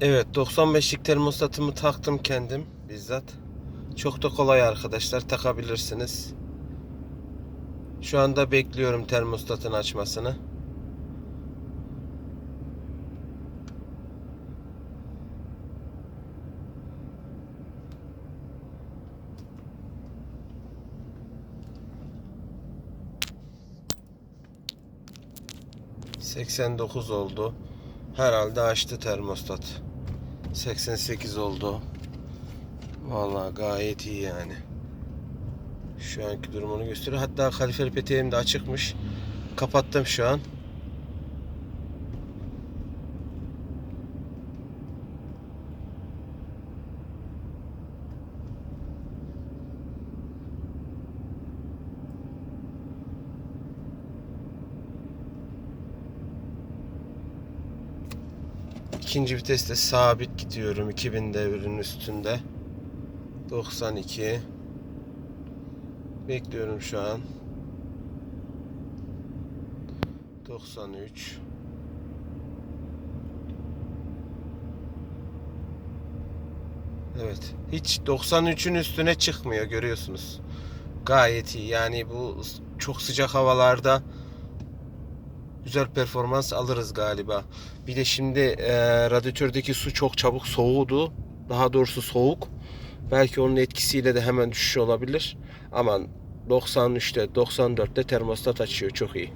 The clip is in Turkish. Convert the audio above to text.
Evet 95'lik termostatımı taktım kendim bizzat. Çok da kolay arkadaşlar takabilirsiniz. Şu anda bekliyorum termostatın açmasını. ...89 oldu. Herhalde açtı termostat. 88 oldu. Vallahi gayet iyi yani. Şu anki durumunu gösteriyor. Hatta kalifer peteğim de açıkmış. Kapattım şu an. İkinci viteste sabit gidiyorum 2000 devrin üstünde. 92 Bekliyorum şu an. 93 Evet. Hiç 93'ün üstüne çıkmıyor görüyorsunuz. Gayet iyi. Yani bu çok sıcak havalarda güzel performans alırız galiba. Bir de şimdi e, radyatördeki su çok çabuk soğudu. Daha doğrusu soğuk. Belki onun etkisiyle de hemen düşüş olabilir. Ama 93'te 94'te termostat açıyor çok iyi.